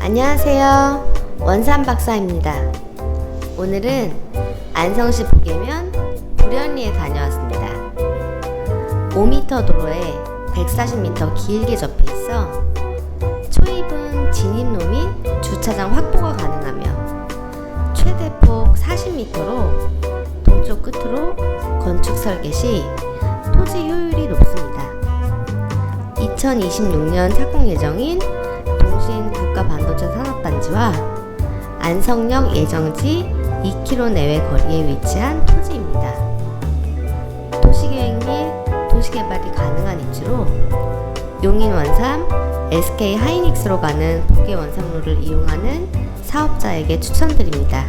안녕하세요. 원산 박사입니다. 오늘은 안성시 북계면 불현리에 다녀왔습니다. 5m 도로에 140m 길게 접해 있어 초입은 진입로 및 주차장 확보가 가능하며 최대폭 40m로 동쪽 끝으로 건축 설계 시 토지 효율이 높습니다. 2026년 착공 예정인 동신 국가 반도체 산업단지와 안성역 예정지 2km 내외 거리에 위치한 토지입니다. 도시계획 및 도시개발이 가능한 입지로 용인 원삼, SK 하이닉스로 가는 북계 원삼로를 이용하는 사업자에게 추천드립니다.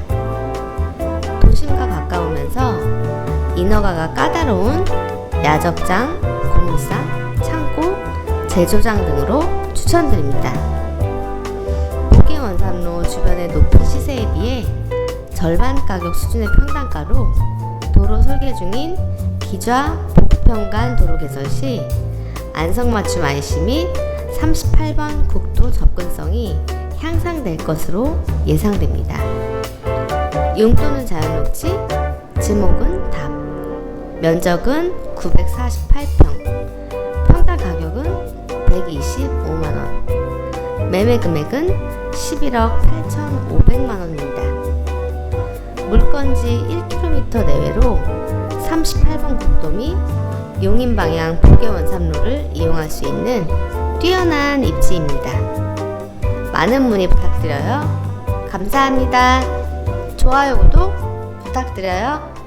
도심과 가까우면서 인허가가 까다로운 야적장, 공물상, 창고, 제조장 등으로 추천드립니다. 절반 가격 수준의 평당가로 도로 설계 중인 기좌 복평간 도로 개설 시 안성맞춤 IC 및 38번 국도 접근성이 향상될 것으로 예상됩니다. 용도는 자연녹지, 지목은 답, 면적은 948평, 평당 가격은 125만원, 매매 금액은 11억 8,500만원입니다. 물건지 1km 내외로 38번 국도 및 용인 방향 북계원 삼로를 이용할 수 있는 뛰어난 입지입니다. 많은 문의 부탁드려요. 감사합니다. 좋아요, 구독 부탁드려요.